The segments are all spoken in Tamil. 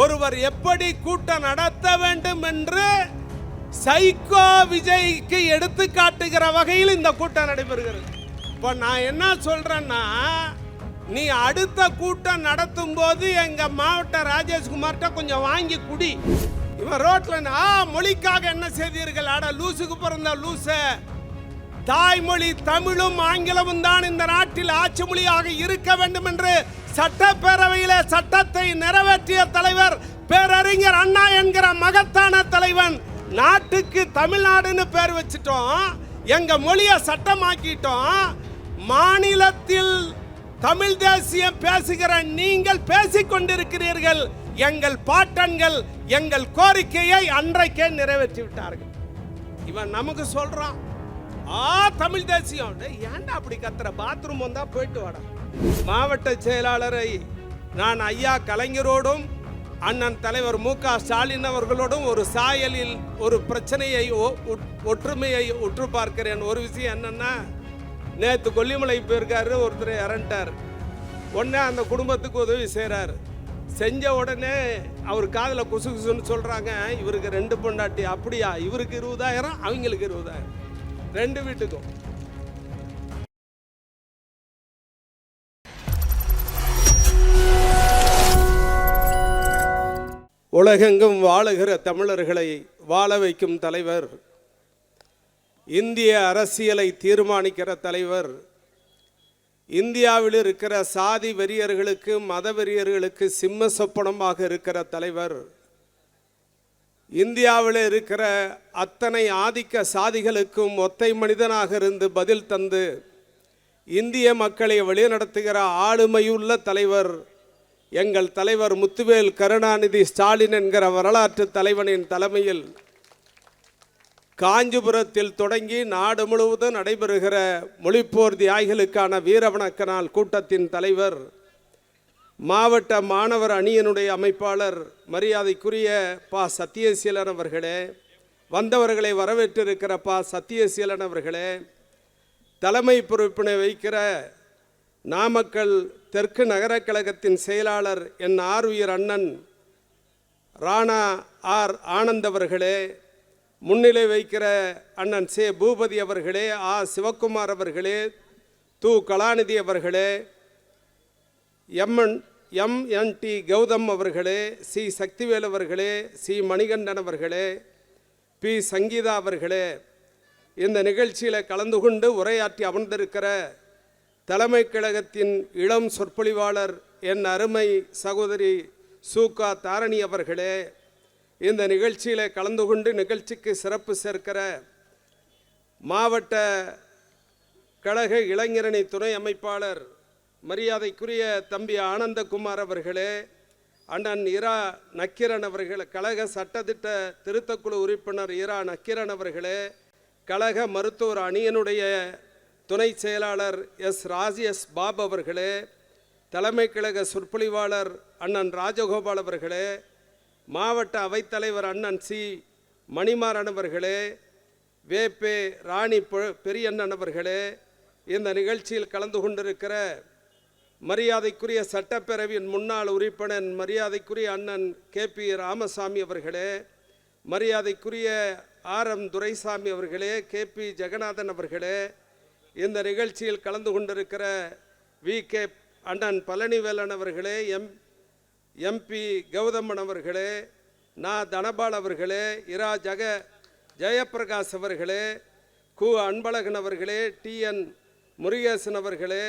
ஒருவர் எப்படி கூட்டம் நடத்த வேண்டும் என்று சைக்கோ விஜய்க்கு எடுத்து காட்டுகிற வகையில் இந்த கூட்டம் நடைபெறுகிறது. இப்போ நான் என்ன சொல்றேன்னா நீ அடுத்த கூட்டம் நடத்தும் போது எங்க மாவட்ட ராஜேஷ்குமார்கிட்ட கொஞ்சம் வாங்கி குடி. இவன் ரோட்ல ஆ மொழிக்காக என்ன செய்தீர்கள்? அட லூசுக்கு பிறந்த லூசை. தாய்மொழி தமிழும் ஆங்கிலமும் தான் இந்த நாட்டில் ஆட்சி மொழியாக இருக்க வேண்டும் என்று சட்டப்பேரவையில சட்டத்தை நிறைவேற்றிய தலைவர் பேரறிஞர் அண்ணா என்கிற மகத்தான தலைவன். நாட்டுக்கு தமிழ்நாடுன்னு பேர் வச்சிட்டோம். எங்க மொழியை சட்டமாக்கிட்டோம். மாநிலத்தில் தமிழ் தேசியம் பேசுகிற நீங்கள் பேசிக் கொண்டிருக்கிறீர்கள். எங்கள் பாட்டன்கள் எங்கள் கோரிக்கையை அன்றைக்கே நிறைவேற்றி விட்டார்கள் இவன் நமக்கு சொல்றான். ஆ தமிழ் தேசியம். ஏன்டா அப்படி கத்துற? பாத்ரூம் வந்தா போயிட்டு வாடா. மாவட்ட செயலாளரை நான் ஐயா கலைஞரோடும் அண்ணன் தலைவர் மு க ஸ்டாலின் அவர்களோடும் ஒரு சாயலில் ஒரு பிரச்சனையை ஒ- ஒற்றுமையை உற்று பார்க்கிறேன். ஒரு விஷயம் என்னன்னா நேற்று கொல்லிமலை போயிருக்காரு ஒருத்தர் இறண்டார் உடனே அந்த குடும்பத்துக்கு உதவி செய்கிறார் செஞ்ச உடனே அவர் காதில் குசு குசுன்னு சொல்கிறாங்க இவருக்கு ரெண்டு பொண்டாட்டி அப்படியா? இவருக்கு இருபதாயிரம் அவங்களுக்கு இருபதாயிரம். ரெண்டு வீட்டுக்கும். உலகெங்கும் வாழுகிற தமிழர்களை வாழ வைக்கும் தலைவர் இந்திய அரசியலை தீர்மானிக்கிற தலைவர் இந்தியாவில் இருக்கிற சாதி வெறியர்களுக்கு மத வெறியர்களுக்கு சிம்ம சொப்பனமாக இருக்கிற தலைவர் இந்தியாவில் இருக்கிற அத்தனை ஆதிக்க சாதிகளுக்கும் ஒத்தை மனிதனாக இருந்து பதில் தந்து இந்திய மக்களை வழிநடத்துகிற ஆளுமையுள்ள தலைவர் எங்கள் தலைவர் முத்துவேல் கருணாநிதி ஸ்டாலின் என்கிற வரலாற்று தலைவனின் தலைமையில் காஞ்சிபுரத்தில் தொடங்கி நாடு முழுவதும் நடைபெறுகிற மொழிப்போர் தியாகிகளுக்கான வீரவணக்க நாள் கூட்டத்தின் தலைவர் மாவட்ட மாணவர் அணியினுடைய அமைப்பாளர் மரியாதைக்குரிய பா. சத்தியசீலன் அவர்களே வந்தவர்களை வரவேற்றிருக்கிற பா. சத்தியசீலன் அவர்களே தலைமை பொறுப்பினை வைக்கிற நாமக்கல் தெற்கு நகரக் கழகத்தின் செயலாளர் என். ஆர்வியர் அண்ணன் ராணா ஆர். ஆனந்த் அவர்களே முன்னிலை வைக்கிற அண்ணன் சே. பூபதி அவர்களே ஆ. சிவக்குமார் அவர்களே து. கலாநிதி அவர்களே எம்என் எம்என்டி கௌதம் அவர்களே சி. சக்திவேல் அவர்களே சி. மணிகண்டன் அவர்களே பி. சங்கீதா அவர்களே இந்த நிகழ்ச்சியில் கலந்து கொண்டு உரையாற்றி அமர்ந்திருக்கிற தலைமை கழகத்தின் இளம் சொற்பொழிவாளர் என் அருமை சகோதரி சூகா தாரணி அவர்களே இந்த நிகழ்ச்சியில் கலந்து கொண்டு நிகழ்ச்சிக்கு சிறப்பு சேர்க்கிற மாவட்ட கழக இளைஞரணி துணை அமைப்பாளர் மரியாதைக்குரிய தம்பி ஆனந்தகுமார் அவர்களே அண்ணன் இரா நக்கிரன் அவர்கள் கழக சட்டத்திட்ட திருத்தக்குழு உறுப்பினர் இரா நக்கிரன் அவர்களே கழக மருத்துவர் அணியனுடைய துணை செயலாளர் எஸ் ராஜி எஸ் பாப் அவர்களே தலைமை கழக சொற்பொழிவாளர் அண்ணன் ராஜகோபால் அவர்களே மாவட்ட அவைத்தலைவர் அண்ணன் சி. மணிமாறன் அவர்களே வேப்பே ராணி பெரியண்ணன் அவர்களே இந்த நிகழ்ச்சியில் கலந்து கொண்டிருக்கிற மரியாதைக்குரிய சட்டப்பேரவையின் முன்னாள் உறுப்பினர் மரியாதைக்குரிய அண்ணன் கே பி ராமசாமி அவர்களே மரியாதைக்குரிய ஆர் எம் துரைசாமி அவர்களே கே பி ஜெகநாதன் அவர்களே இந்த நிகழ்ச்சியில் கலந்து கொண்டிருக்கிற வி. கே. அண்ணன் பழனிவேலன் அவர்களே எம். எம்பி கௌதமன் அவர்களே நா. தனபால் அவர்களே இரா. ஜக. ஜெயப்பிரகாஷ் அவர்களே கு. அன்பழகன் அவர்களே டி. என். முருகேசன் அவர்களே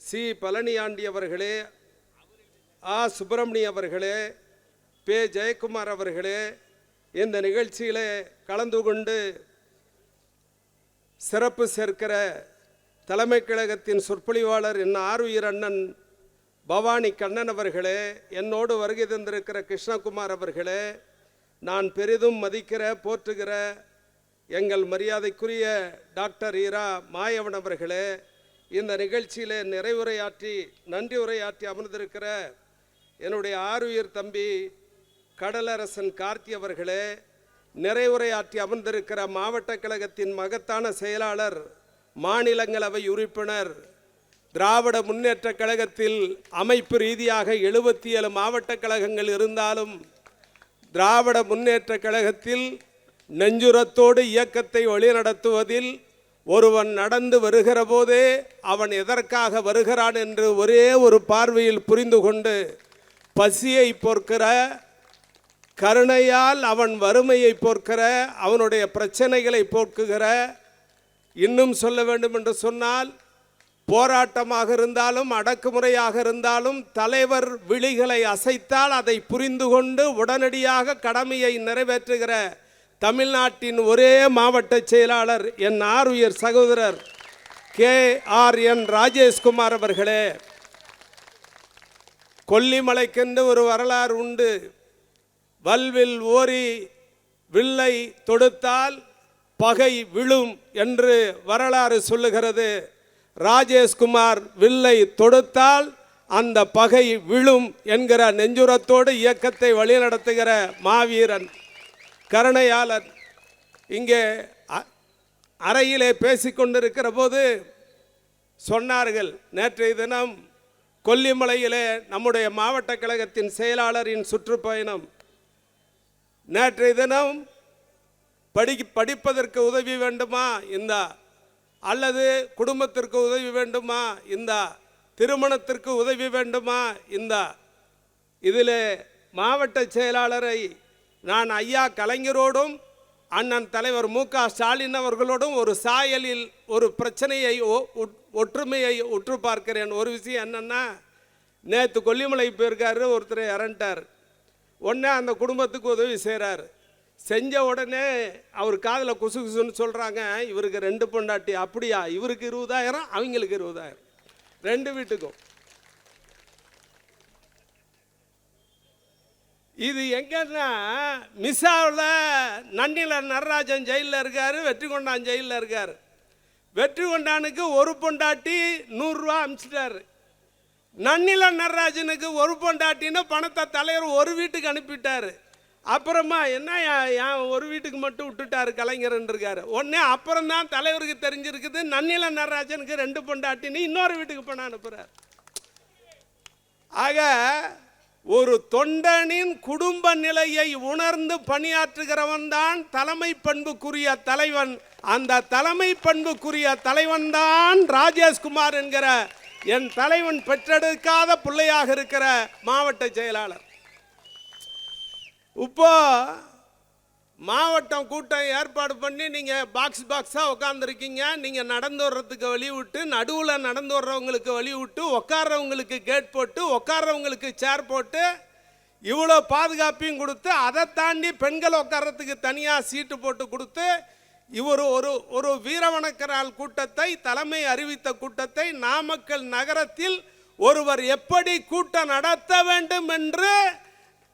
சி. பழனியாண்டி அவர்களே ஆ. சுப்பிரமணி அவர்களே பே. ஜெயக்குமார் அவர்களே இந்த நிகழ்ச்சியில் கலந்து கொண்டு சிறப்பு சேர்க்கிற தலைமை கழகத்தின் சொற்பொழிவாளர் என். ஆர்வியர் அண்ணன் பவானி கண்ணன் அவர்களே என்னோடு வருகை தந்திருக்கிற கிருஷ்ணகுமார் அவர்களே நான் பெரிதும் மதிக்கிற போற்றுகிற எங்கள் மரியாதைக்குரிய டாக்டர் ஈரா மாயவன் அவர்களே இந்த நிகழ்ச்சியிலே நிறைவுரையாற்றி நன்றி உரையாற்றி அமர்ந்திருக்கிற என்னுடைய ஆருயிர் தம்பி கடலரசன் கார்த்தி அவர்களே நிறைவுரையாற்றி அமர்ந்திருக்கிற மாவட்ட கழகத்தின் மகத்தான செயலாளர் மாநிலங்களவை உறுப்பினர் திராவிட முன்னேற்ற கழகத்தில் அமைப்பு ரீதியாக எழுபத்தி ஏழு மாவட்ட கழகங்கள் இருந்தாலும் திராவிட முன்னேற்ற கழகத்தில் நெஞ்சுரத்தோடு இயக்கத்தை வழிநடத்துவதில் ஒருவன் நடந்து வருகிற போதே அவன் எதற்காக வருகிறான் என்று ஒரே ஒரு பார்வையில் புரிந்து கொண்டு பசியை பொறுக்கிற கருணையால் அவன் வறுமையை போர்க்கிற அவனுடைய பிரச்சனைகளை போக்குகிற இன்னும் சொல்ல வேண்டும் என்று சொன்னால் போராட்டமாக இருந்தாலும் அடக்குமுறையாக இருந்தாலும் தலைவர் விழிகளை அசைத்தால் அதை புரிந்து கொண்டு உடனடியாக கடமையை நிறைவேற்றுகிற தமிழ்நாட்டின் ஒரே மாவட்ட செயலாளர் என் ஆருயிர் சகோதரர் கே ஆர் என் ராஜேஷ்குமார் அவர்களே. கொல்லிமலைக்கென்று ஒரு வரலாறு உண்டு. வல்வில் ஓரி வில்லை தொடுத்தால் பகை விழும் என்று வரலாறு சொல்லுகிறது. ராஜேஷ்குமார் வில்லை தொடுத்தால் அந்த பகை விழும் என்கிற நெஞ்சுரத்தோடு இயக்கத்தை வழிநடத்துகிற மாவீரன். கருணையாளர் இங்கே அ- அறையிலே பேசிக்கொண்டிருக்கிற போது சொன்னார்கள் நேற்றைய தினம் கொல்லிமலையிலே நம்முடைய மாவட்ட கழகத்தின் செயலாளரின் சுற்றுப்பயணம். நேற்றைய தினம் படி படிப்பதற்கு உதவி வேண்டுமா இந்தா அல்லது குடும்பத்திற்கு உதவி வேண்டுமா இந்தா திருமணத்திற்கு உதவி வேண்டுமா இந்தா? இதில் மாவட்ட செயலாளரை நான் ஐயா கலைஞரோடும் அண்ணன் தலைவர் மு. க. ஸ்டாலின் அவர்களோடும் ஒரு சாயலில் ஒரு பிரச்சனையை ஒ- ஒற்றுமையை உற்று பார்க்கிறேன். ஒரு விஷயம் என்னென்னா நேற்று கொல்லிமலை போயிருக்காரு ஒருத்தர் இறண்டார் உடனே அந்த குடும்பத்துக்கு உதவி செய்கிறார் செஞ்ச உடனே அவர் காதில் குசு குசுன்னு சொல்கிறாங்க இவருக்கு ரெண்டு பொண்டாட்டி அப்படியா? இவருக்கு இருபதாயிரம் அவங்களுக்கு இருபதாயிரம். ரெண்டு வீட்டுக்கும். இது எங்கன்னா மிஸ்ஸாவில் நன்னில நடராஜன் ஜெயிலில் இருக்கார் வெற்றிகொண்டான் ஜெயிலில் இருக்கார். வெற்றிகொண்டானுக்கு ஒரு பொண்டாட்டி நூறுரூவா அனுப்பிச்சிட்டாரு நன்னில நடராஜனுக்கு ஒரு பொண்டாட்டின்னு பணத்தை தலைவர் ஒரு வீட்டுக்கு அனுப்பிட்டார். அப்புறமா என்ன என் ஒரு வீட்டுக்கு மட்டும் விட்டுட்டாரு கலைஞர்ன்னு இருக்காரு உடனே அப்புறம் தான் தலைவருக்கு தெரிஞ்சிருக்குது நன்னில நடராஜனுக்கு ரெண்டு பொண்டாட்டின்னு இன்னொரு வீட்டுக்கு பணம் அனுப்புகிறார் ஆக ஒரு தொண்டனின் குடும்ப நிலையை உணர்ந்து பணியாற்றுகிறவன் தான் தலைமை பண்புக்குரிய தலைவன். அந்த தலைமை பண்புக்குரிய தலைவன் தான் ராஜேஷ்குமார் என்கிற என் தலைவன் பெற்றெடுக்காத பிள்ளையாக இருக்கிற மாவட்ட செயலாளர். இப்போ மாவட்டம் கூட்டம் ஏற்பாடு பண்ணி நீங்கள் பாக்ஸ் பாக்ஸாக உட்காந்துருக்கீங்க நீங்கள் நடந்து வர்றதுக்கு வழி விட்டு நடுவில் நடந்து வர்றவங்களுக்கு வழி விட்டு உட்கார்றவங்களுக்கு கேட் போட்டு உட்கார்றவங்களுக்கு சேர் போட்டு இவ்வளோ பாதுகாப்பையும் கொடுத்து அதை தாண்டி பெண்கள் உட்கார்றதுக்கு தனியாக சீட்டு போட்டு கொடுத்து இவர் ஒரு ஒரு வீரவணக்கரால் கூட்டத்தை தலைமை அறிவித்த கூட்டத்தை நாமக்கல் நகரத்தில் ஒருவர் எப்படி கூட்டம் நடத்த வேண்டும் என்று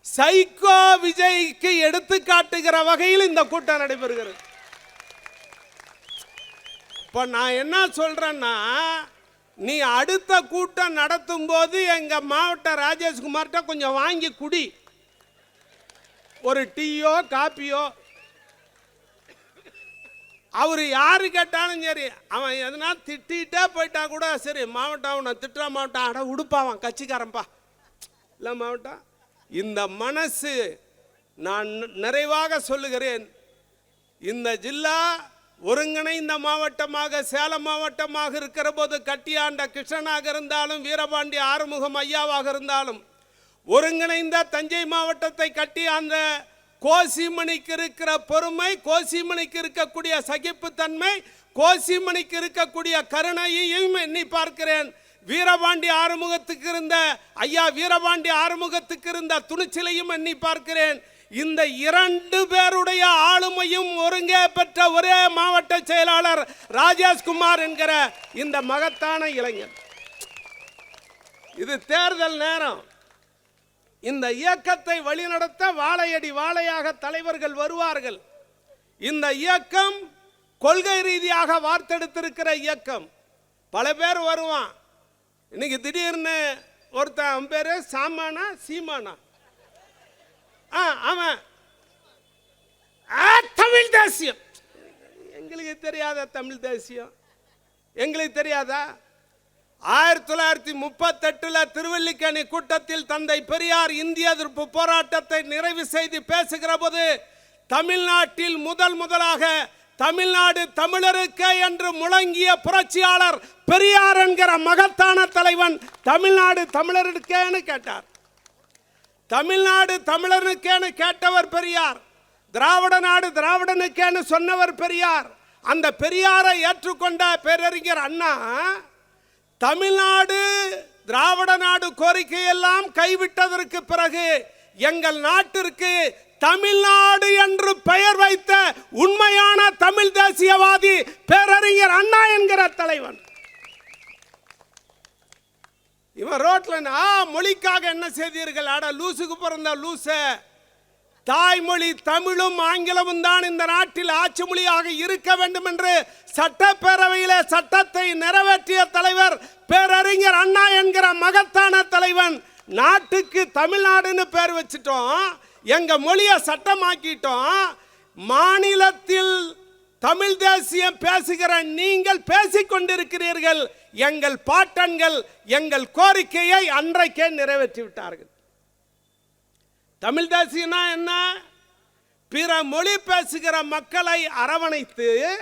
சைக்கோ விஜய்க்கு எடுத்து காட்டுகிற வகையில் இந்த கூட்டம் நடைபெறுகிறது. இப்போ நான் என்ன சொல்றேன்னா நீ அடுத்த கூட்டம் நடத்தும் போது எங்க மாவட்ட ராஜேஷ்குமார்கிட்ட கொஞ்சம் வாங்கி குடி. ஒரு டீயோ காப்பியோ. அவர் யாரு கேட்டாலும் சரி அவன் எதனா திட்டிகிட்டே போயிட்டா கூட சரி மாவட்டம் அவனை திட்டுற மாவட்டம் அட உடுப்பாவான் கட்சிக்காரன்ப்பா. இல்லை மாவட்டம். இந்த மனசு நான் நிறைவாக சொல்லுகிறேன். இந்த ஜில்லா ஒருங்கிணைந்த மாவட்டமாக சேலம் மாவட்டமாக இருக்கிற போது கட்டியாண்ட கிருஷ்ணனாக இருந்தாலும் வீரபாண்டி ஆறுமுகம் ஐயாவாக இருந்தாலும் ஒருங்கிணைந்த தஞ்சை மாவட்டத்தை கட்டி அந்த கோசிமணிக்கு இருக்கிற பொறுமை கோசிமணிக்கு இருக்கக்கூடிய சகிப்புத்தன்மை கோசிமணிக்கு இருக்கக்கூடிய கருணையையும் எண்ணி பார்க்கிறேன். வீரபாண்டி ஆறுமுகத்துக்கு இருந்த ஐயா வீரபாண்டி ஆறுமுகத்துக்கு இருந்த துணிச்சலையும் எண்ணி பார்க்கிறேன். இந்த இரண்டு பேருடைய ஆளுமையும் ஒருங்கே பெற்ற ஒரே மாவட்ட செயலாளர் ராஜேஷ்குமார் என்கிற இந்த மகத்தான இளைஞர். இது தேர்தல் நேரம். இந்த இயக்கத்தை வழிநடத்த வாழையடி வாழையாக தலைவர்கள் வருவார்கள். இந்த இயக்கம் கொள்கை ரீதியாக வார்த்தெடுத்திருக்கிற இயக்கம். பல பேர் வருவான். இன்னைக்கு திடீர்னு ஒருத்தன் அவன் பேரு சாமானா சீமானா. ஆ அவன். தமிழ் தேசியம். எங்களுக்கு தெரியாத தமிழ் தேசியம்? எங்களுக்கு தெரியாதா? ஆயிரத்தி தொள்ளாயிரத்தி முப்பத்தெட்டில் திருவல்லிக்கணி கூட்டத்தில் தந்தை பெரியார் இந்திய எதிர்ப்பு போராட்டத்தை நிறைவு செய்து பேசுகிற போது தமிழ்நாட்டில் முதல் முதலாக தமிழ்நாடு தமிழருக்கே என்று முழங்கிய புரட்சியாளர் பெரியார் என்கிற மகத்தான தலைவன் தமிழ்நாடு தமிழருக்கேன்னு கேட்டார். தமிழ்நாடு தமிழனுக்கேன்னு கேட்டவர் பெரியார். திராவிட நாடு திராவிடனுக்கேன்னு சொன்னவர் பெரியார். அந்த பெரியாரை ஏற்றுக்கொண்ட பேரறிஞர் அண்ணா தமிழ்நாடு திராவிட நாடு கோரிக்கையெல்லாம் கைவிட்டதற்கு பிறகு எங்கள் நாட்டிற்கு தமிழ்நாடு என்று பெயர் வைத்த உண்மையான தமிழ் தேசியவாதி பேரறிஞர் அண்ணா என்கிற தலைவன். இவன் ரோட்ல ஆ மொழிக்காக என்ன செய்தீர்கள்? அட லூசுக்கு பிறந்த லூச. தாய்மொழி தமிழும் ஆங்கிலமும் தான் இந்த நாட்டில் ஆட்சி மொழியாக இருக்க வேண்டும் என்று சட்டப்பேரவையிலே சட்டத்தை நிறைவேற்றிய தலைவர் பேரறிஞர் அண்ணா என்கிற மகத்தான தலைவன். நாட்டுக்கு தமிழ்நாடுன்னு பேர் வச்சிட்டோம். எங்க மொழியை சட்டமாக்கிட்டோம் மாநிலத்தில் தமிழ் தேசியம் பேசுகிற நீங்கள் பேசிக்கொண்டிருக்கிறீர்கள் எங்கள் பாட்டன்கள் எங்கள் கோரிக்கையை அன்றைக்கே நிறைவேற்றி விட்டார்கள். தமிழ் தேசியம்னா என்ன? பிற மொழி பேசுகிற மக்களை அரவணைத்து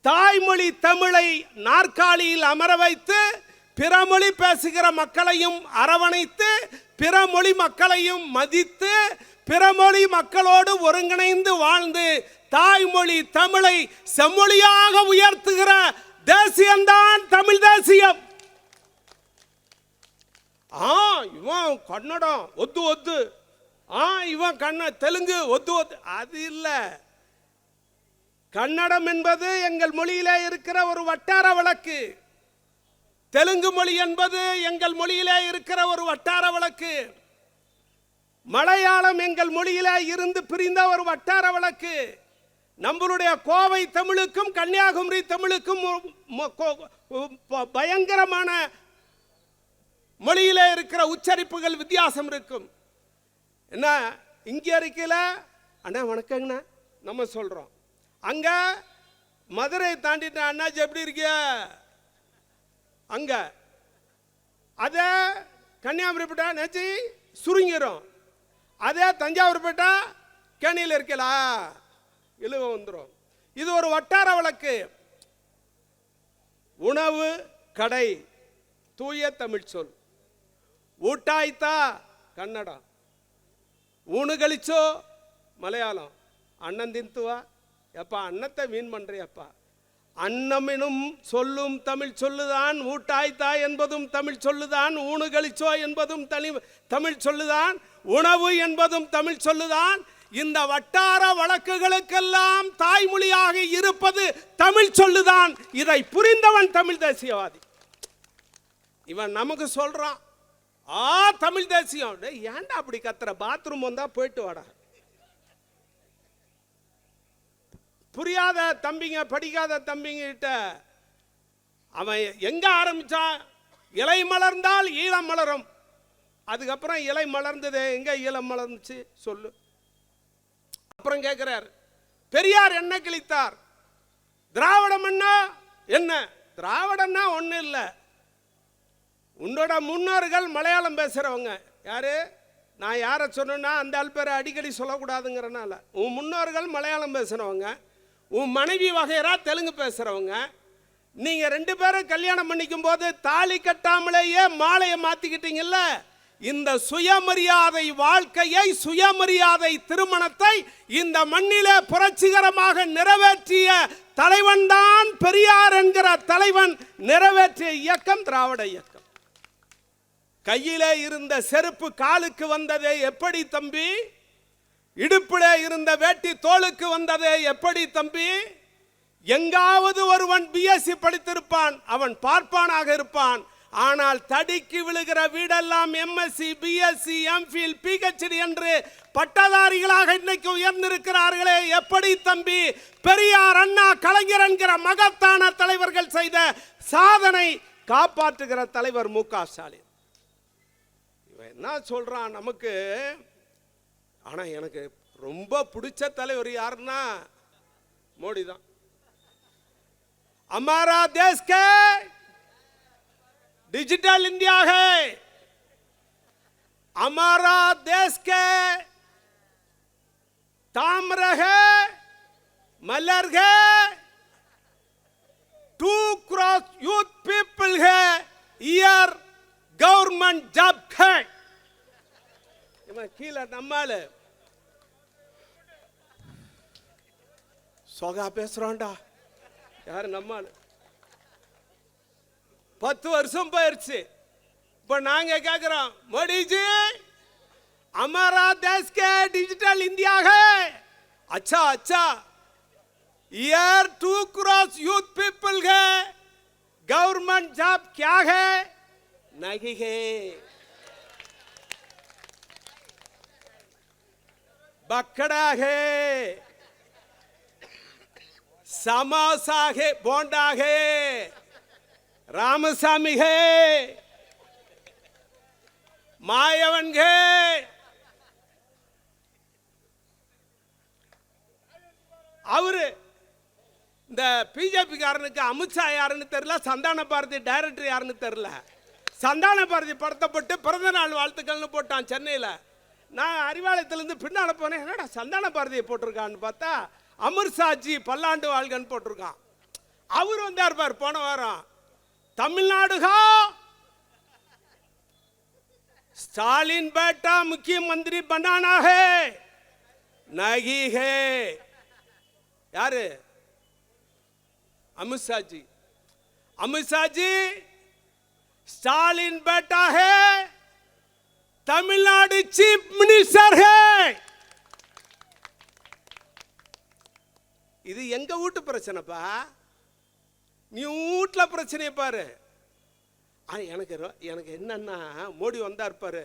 தாய்மொழி தமிழை நாற்காலியில் அமர வைத்து பிற மொழி பேசுகிற மக்களையும் அரவணைத்து பிற மொழி மக்களையும் மதித்து பிறமொழி மக்களோடு ஒருங்கிணைந்து வாழ்ந்து தாய்மொழி தமிழை செம்மொழியாக உயர்த்துகிற தேசியம்தான் தமிழ் தேசியம். ஆ இவன் கன்னடம் ஒத்து ஒத்து. ஆ இவன் கண்ண தெலுங்கு ஒத்து ஒத்து. அது இல்லை. கன்னடம் என்பது எங்கள் மொழியிலே இருக்கிற ஒரு வட்டார வழக்கு. தெலுங்கு மொழி என்பது எங்கள் மொழியிலே இருக்கிற ஒரு வட்டார வழக்கு. மலையாளம் எங்கள் மொழியில இருந்து பிரிந்த ஒரு வட்டார வழக்கு. நம்மளுடைய கோவை தமிழுக்கும் கன்னியாகுமரி தமிழுக்கும் ப- பயங்கரமான மொழியில இருக்கிற உச்சரிப்புகள் வித்தியாசம் இருக்கும். என்ன? இங்கே இருக்கல? அண்ணா வணக்கங்கண்ணா. நம்ம சொல்கிறோம் அங்கே மதுரை தாண்டிட்ட அண்ணாச்சி எப்படி இருக்கிய? அங்கே. அதை கன்னியாகுமரி போட்டா நேச்சி சுருங்கிரும். அதே தஞ்சாவூர் போயிட்டா கேணியில் இருக்கலா? இழுவ வந்துடும் இது ஒரு வட்டார வழக்கு. உணவு கடை தூய தமிழ் சொல். ஊட்டாய்த்தா கன்னடம் ஊனு கழிச்சோ மலையாளம். அண்ணன் தின்த்துவா எப்பா அன்னத்தை மீன் பண்ணுறியப்பா அன்னமினும் சொல்லும் தமிழ் சொல்லுதான் ஊட்டாய்த்தா என்பதும் தமிழ் சொல்லுதான் ஊனு கழிச்சோ என்பதும் தனி தமிழ் சொல்லுதான் உணவு என்பதும் தமிழ் சொல்லுதான். இந்த வட்டார வழக்குகளுக்கெல்லாம் தாய்மொழியாக இருப்பது தமிழ் சொல்லுதான். இதை புரிந்தவன் தமிழ் தேசியவாதி. இவன் நமக்கு சொல்றான் ஆ தமிழ் தேசியம். ஏன்டா அப்படி கத்துற? பாத்ரூம் வந்தா போயிட்டு வாடா. புரியாத தம்பிங்க படிக்காத தம்பிங்க கிட்ட அவன் எங்க ஆரம்பிச்சான்? இலை மலர்ந்தால் ஈழம் மலரும். அதுக்கப்புறம் இலை மலர்ந்தது எங்கே இலை மலர்ந்துச்சு? சொல்லு. அப்புறம் கேட்குறார் பெரியார் என்ன கிழித்தார்? திராவிடம்னா என்ன? திராவிடம்னா ஒன்றும் இல்லை. உன்னோட முன்னோர்கள் மலையாளம் பேசுகிறவங்க யாரு? நான் யாரை சொன்னேன்னா அந்த ஆள் பேரை அடிக்கடி சொல்லக்கூடாதுங்கிறனால. உன் முன்னோர்கள் மலையாளம் பேசுகிறவங்க உன் மனைவி வகையரா தெலுங்கு பேசுகிறவங்க நீங்கள் ரெண்டு பேரும் கல்யாணம் பண்ணிக்கும் போது தாலி கட்டாமலேயே மாலையை மாற்றிக்கிட்டீங்கல்ல இந்த சுயமரியாதை வாழ்க்கையை சுயமரியாதை திருமணத்தை இந்த மண்ணிலே புரட்சிகரமாக நிறைவேற்றிய தலைவன்தான் பெரியார் என்கிற தலைவன் நிறைவேற்றிய இயக்கம் திராவிட இயக்கம். கையிலே இருந்த செருப்பு காலுக்கு வந்ததே எப்படி தம்பி? இடுப்பிலே இருந்த வேட்டி தோளுக்கு வந்ததே எப்படி தம்பி? எங்காவது ஒருவன் பிஎஸ்சி படித்திருப்பான் அவன் பார்ப்பானாக இருப்பான் ஆனால் தடிக்கு விழுகிற வீடெல்லாம் எம்எஸ்சி பிஎஸ்சி எம்ஃபில் பிஹெச்டி என்று பட்டதாரிகளாக இன்னைக்கு உயர்ந்திருக்கிறார்களே. எப்படி தம்பி? பெரியார் அண்ணா கலைஞர் என்கிற மகத்தான தலைவர்கள் செய்த சாதனை காப்பாற்றுகிற தலைவர் மு க ஸ்டாலின். இவன் என்ன சொல்றான் நமக்கு? ஆனா எனக்கு ரொம்ப பிடிச்ச தலைவர் யாருன்னா மோடி தான் அமாரா தேஸ்கே डिजिटल इंडिया है हमारा देश के ताम्र है मलर है टू क्रॉस यूथ पीपल है ईयर गवर्नमेंट जॉब है இவன் கீழே நம்மால சொகா பேசுறான்டா யாரு நம்மால் பத்து வருஷம் போயிருச்சு இப்ப நாங்க கேக்குறோம் மோடிஜி हमारा देश के डिजिटल इंडिया है अच्छा अच्छा year to cross youth people है गवर्नमेंट जॉब क्या है नहीं है बकड़ा है समोसा है बोंडा है ராமசாமிகே மாயவன்கே அவரு இந்த பிஜேபிக்காரனுக்கு அமித்ஷா யாருன்னு தெரில சந்தான பாரதி டைரக்டர் யாருன்னு தெரில சந்தான பாரதி படத்தை போட்டு பிறந்த நாள் வாழ்த்துக்கள்னு போட்டான் சென்னையில். நான் அறிவாலயத்திலேருந்து பின்னால் போனேன் என்னடா சந்தான பாரதியை போட்டிருக்கான்னு பார்த்தா அமர்ஷாஜி பல்லாண்டு வாழ்கன்னு போட்டிருக்கான். அவர் வந்தார் பார் போன வாரம். தமிழ்நாடுகா? ஸ்டாலின் பேட்டா முக்கிய மந்திரி பனானா ஹே நகி ஹே யாரு அமித்ஷாஜி அமித்ஷாஜி ஸ்டாலின் பேட்டா hey Tamil Nadu chief minister hey இது எங்க வீட்டு பிரச்சனைப்பா? நீ வீட்டுல பிரச்சனையை பாரு ஆ எனக்கு ரொ- எனக்கு என்னன்னா மோடி வந்தார் பாரு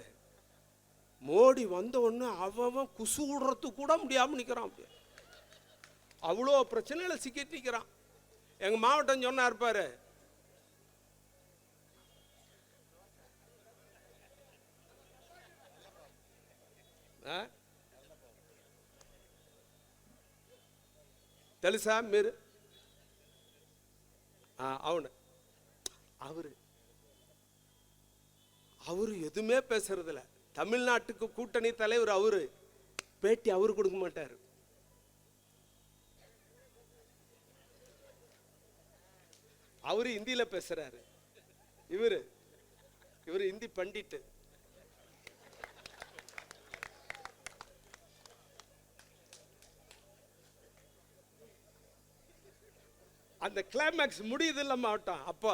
மோடி வந்த உடனே அவன் குசு விடுறதுக்கு கூட முடியாமல் நிற்கிறான் அப்படியே அவ்வளோ பிரச்சனையில் சிக்கிட்டு நிற்கிறான் எங்கள் மாவட்டம் சொன்னார் பாரு ఆ? తెలుసా మీరు அவனு. அவரு. அவரு எதுவுமே பேசுறதில்ல. தமிழ்நாட்டுக்கு கூட்டணி தலைவர் அவரு. பேட்டி அவரு கொடுக்க மாட்டார். அவரு ஹிந்தியில பேசுறாரு. இவரு. இவர் இந்தி பண்டிட்டு. அந்த கிளைமேக்ஸ் முடியுது இல்லை மாவட்டம்? அப்போ.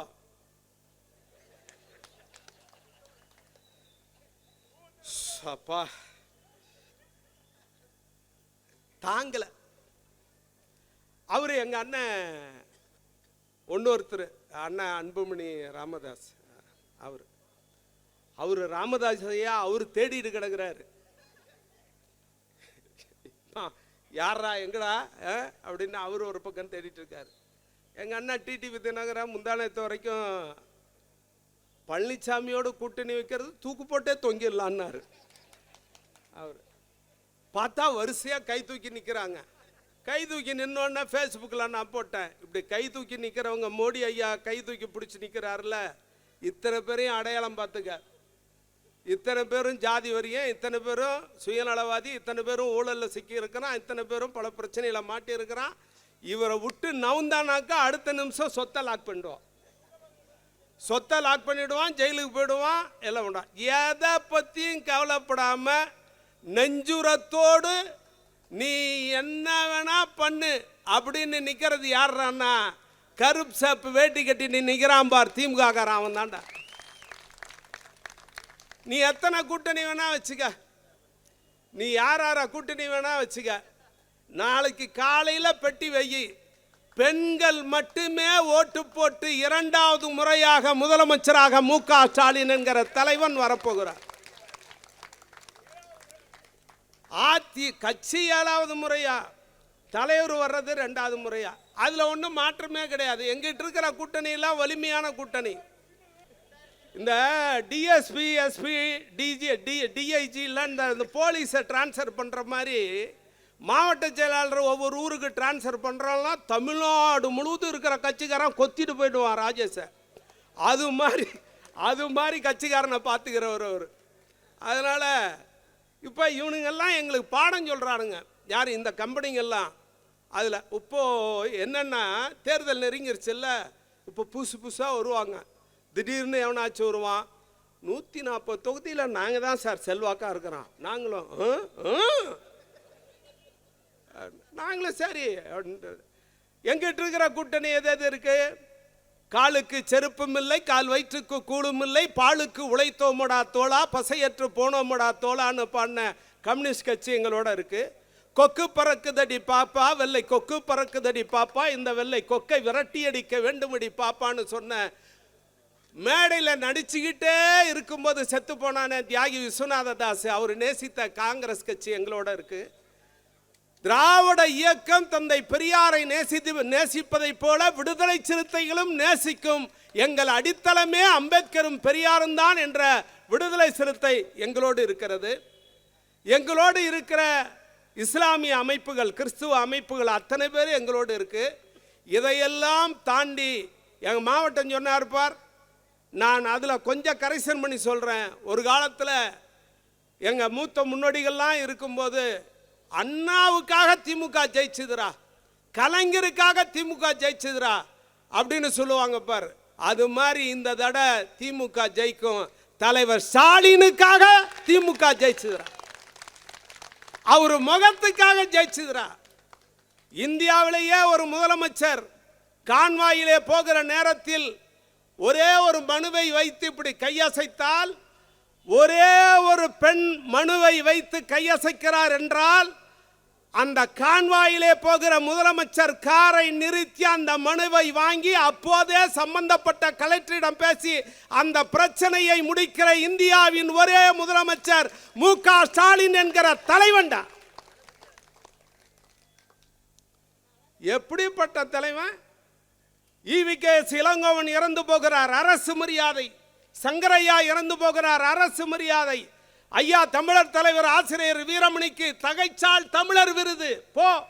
அப்பா தாங்கல. அவரு எங்க அண்ணன் ஒன்று ஒருத்தர் அண்ணன் அன்புமணி ராமதாஸ் அவர். அவர் ராமதாஸ் ஐயா அவர் தேடிட்டு கிடக்குறாரு. யாரா எங்கடா அப்படின்னு அவர் ஒரு பக்கம் தேடிட்டு இருக்காரு. எங்கள் அண்ணா டிடிவி தினகரன் முந்தானத்து வரைக்கும் பழனிசாமியோடு கூட்டணி வைக்கிறது தூக்கு போட்டே தொங்கிடலான்னாரு. அவர். பார்த்தா வரிசையாக கை தூக்கி நிற்கிறாங்க கை தூக்கி நின்னோடனே ஃபேஸ்புக்கில் நான் போட்டேன். இப்படி கை தூக்கி நிற்கிறவங்க மோடி ஐயா கை தூக்கி பிடிச்சி நிற்கிறாருல இத்தனை பேரையும் அடையாளம் பார்த்துக்க. இத்தனை பேரும் ஜாதி வரியும் இத்தனை பேரும் சுயநலவாதி இத்தனை பேரும் ஊழலில் சிக்கி இருக்கிறான் இத்தனை பேரும் பல பிரச்சனையில் மாட்டி இருக்கிறான் இவரை விட்டு நவுந்தானாக்கா அடுத்த நிமிஷம் சொத்தை லாக் பண்ணிடுவோம் சொத்தை லாக் பண்ணிவிடுவான் ஜெயிலுக்கு போயிடுவான் எல்லாம் பண்ணுவான் எதை பற்றியும் கவலைப்படாமல் நெஞ்சுரத்தோடு நீ என்ன வேணா பண்ணு அப்படின்னு நிற்கிறது யாருன்னா கருப்பு சப்பு வேட்டி கட்டி நீ நிற்கிறான் பார் திமுக காரன் அவன் தான்டா. நீ எத்தனை கூட்டணி வேணா வச்சுக்க. நீ யார் யாரா கூட்டணி வேணா வச்சுக்க. நாளைக்கு காலையில் பெட்டி வெயி. பெண்கள் மட்டுமே ஓட்டு போட்டு இரண்டாவது முறையாக முதலமைச்சராக மு க ஸ்டாலின் என்கிற தலைவன் வரப்போகிறார். ஆத்தி கட்சி ஏழாவது முறையா? தலைவர் வர்றது ரெண்டாவது முறையா? அதில் ஒன்றும் மாற்றமே கிடையாது. எங்கிட்ட இருக்கிற கூட்டணியெல்லாம் வலிமையான கூட்டணி. இந்த டிஎஸ்பி எஸ்பி டிஜி டி டிஐஜிலாம் இந்த இந்த போலீஸை ட்ரான்ஸ்ஃபர் பண்ணுற மாதிரி மாவட்ட செயலாளர் ஒவ்வொரு ஊருக்கு ட்ரான்ஸ்ஃபர் பண்ணுறாங்கன்னா தமிழ்நாடு முழுவதும் இருக்கிற கட்சிக்காரன் கொத்திட்டு போயிடுவான் ராஜேஷை. அது மாதிரி அது மாதிரி கட்சிக்காரனை பார்த்துக்கிறவர் அவர். அதனால் இப்போ இவனுங்கெல்லாம் எங்களுக்கு பாடம் சொல்கிறானுங்க யார் இந்த கம்பெனிங்கெல்லாம். அதில் இப்போ என்னென்னா தேர்தல் நெருங்கிருச்சுல்ல இப்போ புதுசு புதுசாக வருவாங்க. திடீர்னு எவனாச்சும் வருவான். நூற்றி நாற்பது தொகுதியில் நாங்கள் தான் சார் செல்வாக்காக இருக்கிறோம். நாங்களும் ஆ?" நாங்களும் சரி. எங்கிட்டு இருக்கிற கூட்டணி எது எது இருக்கு? காலுக்கு செருப்பும் இல்லை கால் வயிற்றுக்கு கூடும் இல்லை பாலுக்கு உழைத்தோமடா தோளா பசையற்று போனோமடா தோளான்னு பாடின கம்யூனிஸ்ட் கட்சி எங்களோட இருக்கு. கொக்கு பறக்குதடி பாப்பா வெள்ளை கொக்கு பறக்குதடி பாப்பா இந்த வெள்ளை கொக்கை விரட்டி அடிக்க வேண்டுமடி பாப்பான்னு சொன்ன மேடையில் நடிச்சுக்கிட்டே இருக்கும்போது செத்து போனானே தியாகி விஸ்வநாத தாஸ். அவர் நேசித்த காங்கிரஸ் கட்சி எங்களோட இருக்குது திராவிட இயக்கம் தந்தை பெரியாரை நேசித்து நேசிப்பதைப் போல விடுதலை சிறுத்தைகளும் நேசிக்கும் எங்கள் அடித்தளமே அம்பேத்கரும் பெரியாரும் தான் என்ற விடுதலை சிறுத்தை எங்களோடு இருக்கிறது. எங்களோடு இருக்கிற இஸ்லாமிய அமைப்புகள் கிறிஸ்துவ அமைப்புகள் அத்தனை பேர் எங்களோடு இருக்கு. இதையெல்லாம் தாண்டி எங்கள் மாவட்டம் சொன்னார் பார் நான் அதில் கொஞ்சம் கரெக்ஷன் பண்ணி சொல்கிறேன் ஒரு காலத்தில் எங்கள் மூத்த முன்னோடிகள்லாம் இருக்கும்போது அண்ணாவுக்காக திமுக ஜெயிச்சுதுரா கலைஞருக்காக திமுக ஜெயிச்சுதுரா அப்படின்னு சொல்லுவாங்க பார். அது மாதிரி இந்த தடவை திமுக ஜெயிக்கும் தலைவர் ஸ்டாலினுக்காக திமுக ஜெயிச்சுதுரா அவர் முகத்துக்காக ஜெயிச்சுதுரா இந்தியாவிலேயே ஒரு முதலமைச்சர் கான்வாயிலே போகிற நேரத்தில் ஒரே ஒரு மனுவை வைத்து இப்படி கையசைத்தால் ஒரே ஒரு பெண் மனுவை வைத்து கையசைக்கிறார் என்றால் அந்த கான்வாயிலே போகிற முதலமைச்சர் காரை நிறுத்தி அந்த மனுவை வாங்கி அப்போதே சம்பந்தப்பட்ட கலெக்டரிடம் பேசி அந்த பிரச்சனையை முடிக்கிற இந்தியாவின் ஒரே முதலமைச்சர் மு க ஸ்டாலின் என்கிற தலைவன்டா. எப்படிப்பட்ட தலைவன்? ஈவி கே இளங்கோவன் இறந்து போகிறார். அரசு மரியாதை. சங்கரையா இறந்து போகிறார். அரசு மரியாதை. ஐயா தமிழர் தலைவர் ஆசிரியர் வீரமணிக்கு தகைச்சால் தமிழர் விருது. போ.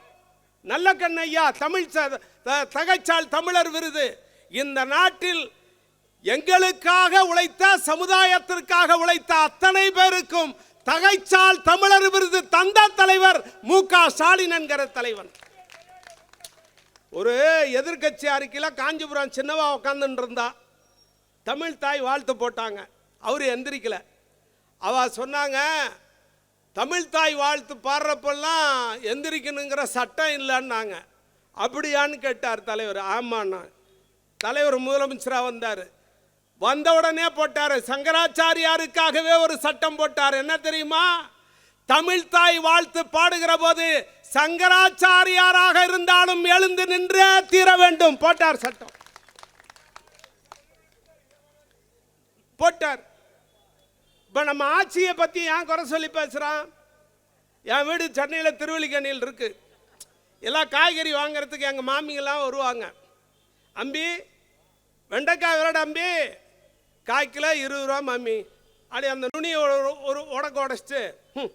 நல்ல கண்ணையா தமிழ் த- தகைச்சால் தமிழர் விருது. இந்த நாட்டில் எங்களுக்காக உழைத்த சமுதாயத்திற்காக உழைத்த அத்தனை பேருக்கும் தகைச்சால் தமிழர் விருது தந்த தலைவர் மு. க. ஸ்டாலின் என்கிற தலைவன். ஒரு எதிர்க்கட்சி அறிக்கையில் காஞ்சிபுரம் சின்னவா உட்காந்துட்டு இருந்தா தமிழ் தாய் வாழ்த்து போட்டாங்க. அவர் எந்திரிக்கல. அவ சொன்னாங்க தமிழ் தாய் வாழ்த்து பாடுறப்பெல்லாம் எந்திரிக்கணுங்கிற சட்டம் இல்லைன்னாங்க. அப்படியான்னு கேட்டார் தலைவர். ஆமாண்ணா. தலைவர் முதலமைச்சராக வந்தார். வந்த உடனே போட்டார். சங்கராச்சாரியாருக்காகவே ஒரு சட்டம் போட்டார். என்ன தெரியுமா? தமிழ் தாய் வாழ்த்து பாடுகிற போது சங்கராச்சாரியாராக இருந்தாலும் எழுந்து நின்றே தீர வேண்டும். போட்டார் சட்டம். போட்டார். இப்போ நம்ம ஆட்சியை பற்றி ஏன் குறை சொல்லி பேசுகிறான் என் வீடு சென்னையில் திருவள்ளிக்கண்ணியில் இருக்கு. எல்லாம் காய்கறி வாங்குறதுக்கு எங்கள் மாமிங்கெல்லாம் வருவாங்க. அம்பி வெண்டைக்காய் விரட அம்பி காய் கிலோ இருபது ரூபா மாமி. அப்படி அந்த நுனியை ஒரு ஒரு உடக்க உடச்சிட்டு ம்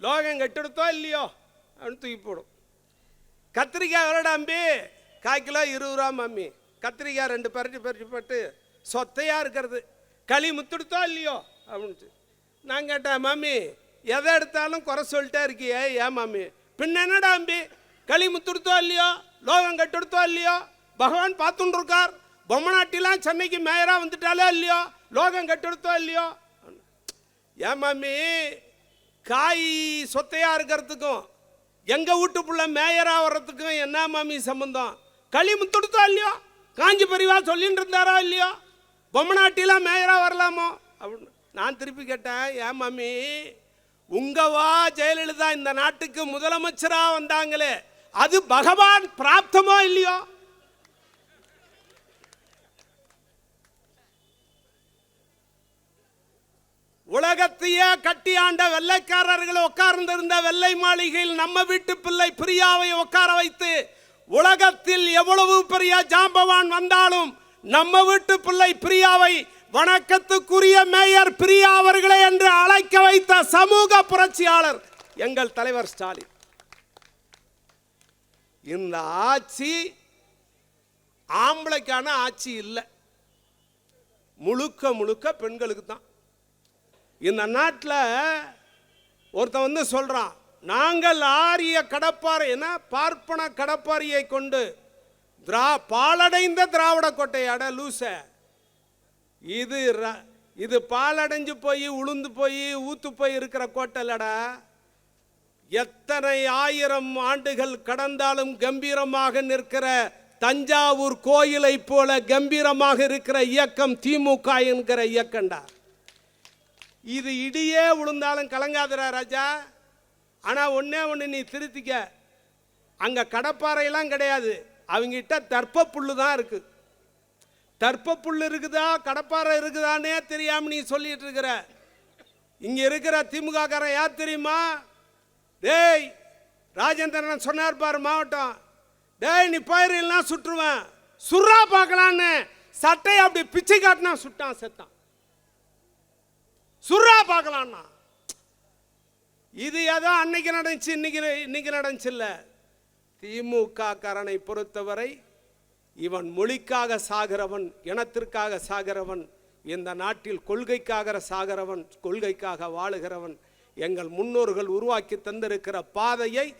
லோகம் கெட்டெடுத்தோ இல்லையோ? அப்படின்னு தூக்கி போடும். கத்திரிக்காய் விரட அம்பி காய் கிலோ இருபது ரூபா மாமி. கத்திரிக்காய் ரெண்டு பரட்டி பறிச்சு போட்டு சொத்தையாக இருக்கிறது. களி முத்துடுத்தோ இல்லையோ? அப்படின்ட்டு. நான் கேட்டேன் மாமி எதை எடுத்தாலும் குறை சொல்லிட்டே இருக்கியே ஏன் மாமி? பின்ன என்னடா அம்பி? களி முத்துடுத்தோ இல்லையோ? லோகம் கட்டுடுத்தோ இல்லையோ? பகவான் பார்த்துட்டு இருக்கார் பொம்மநாட்டிலாம் சென்னைக்கு மேயராக வந்துட்டாலே இல்லையோ? லோகம் கட்டெடுத்தோ இல்லையோ? ஏன் மாமி காய் சொத்தையாக இருக்கிறதுக்கும் எங்கள் வீட்டு புள்ள மேயராக வர்றதுக்கும் என்ன மாமி சம்மந்தம் களி முத்துடுத்தோ இல்லையோ? காஞ்சி பரிவா சொல்லின்னு இருந்தாரோ இல்லையோ? பொம்மநாட்டிலாம் மேயராக வரலாமோ? அப்படின்னு. நான் திருப்பி கேட்டேன் ஏன் மம்மி உங்கவா ஜெயலலிதா இந்த நாட்டுக்கு முதலமைச்சரா வந்தாங்களே அது பகவான் பிராப்தமோ இல்லையோ? உலகத்தையே கட்டி ஆண்ட வெள்ளைக்காரர்கள் உட்கார்ந்திருந்த வெள்ளை மாளிகையில் நம்ம வீட்டு பிள்ளை பிரியாவை உட்கார வைத்து உலகத்தில் எவ்வளவு பெரிய ஜாம்பவான் வந்தாலும் நம்ம வீட்டு பிள்ளை பிரியாவை வணக்கத்துக்குரிய மேயர் பிரியா அவர்களை என்று அழைக்க வைத்த சமூக புரட்சியாளர் எங்கள் தலைவர் ஸ்டாலின். இந்த ஆட்சி ஆம்பளைக்கான ஆட்சி இல்லை. முழுக்க முழுக்க பெண்களுக்கு தான். இந்த நாட்டில் ஒருத்தன் வந்து சொல்கிறான் நாங்கள் ஆரிய கடப்பாறை என பார்ப்பன கடப்பாரியை கொண்டு திரா பாலடைந்த திராவிட கோட்டையாட லூச. இது ர- இது பாலடைஞ்சு போய் உளுந்து போய் ஊத்து போய் இருக்கிற கோட்டைலடா எத்தனை ஆயிரம் ஆண்டுகள் கடந்தாலும் கம்பீரமாக நிற்கிற தஞ்சாவூர் கோயிலை போல கம்பீரமாக இருக்கிற இயக்கம் திமுக என்கிற இயக்கம்டா. இது இடியே விழுந்தாலும் கலங்காதுரா ராஜா. ஆனால் ஒன்றே ஒன்று நீ திருத்திக்க. அங்கே கடப்பாறையெல்லாம் கிடையாது. அவங்கிட்ட தர்ப்ப புல்லு தான் இருக்கு. தர்ப்ப புல் இருக்குதா? கடப்பாறை இருக்குதானே தெரியாம நீ சொல்லிட்டு இருக்கிற. இங்க இருக்கிற திமுக காரன் யார் தெரியுமா? டேய் ராஜேந்திரன் சொன்னார் பாரு மாவட்டம். டேய் நீ பயிரெல்லாம் சுற்றுவேன். சுறா பார்க்கலான்னு. சட்டை அப்படி பிச்சை காட்டினா சுட்டான் செத்தான். சுறா பார்க்கலான்னா. இது ஏதோ அன்னைக்கு நடந்துச்சு இன்னைக்கு இன்னைக்கு நடந்துச்சு இல்லை. திமுக காரனை பொறுத்தவரை இவன் மொழிக்காக சாகிறவன் இனத்திற்காக சாகிறவன் இந்த நாட்டில் கொள்கைக்காக சாகிறவன் கொள்கைக்காக வாழுகிறவன் எங்கள் முன்னோர்கள் உருவாக்கி தந்திருக்கிற பாதையை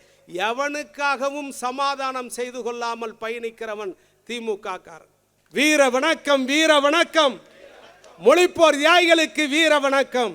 எவனுக்காகவும் சமாதானம் செய்து கொள்ளாமல் பயணிக்கிறவன் திமுக காரன் வீர வணக்கம் வீர வணக்கம். மொழிப்போர் தியாகிகளுக்கு வீர வணக்கம்.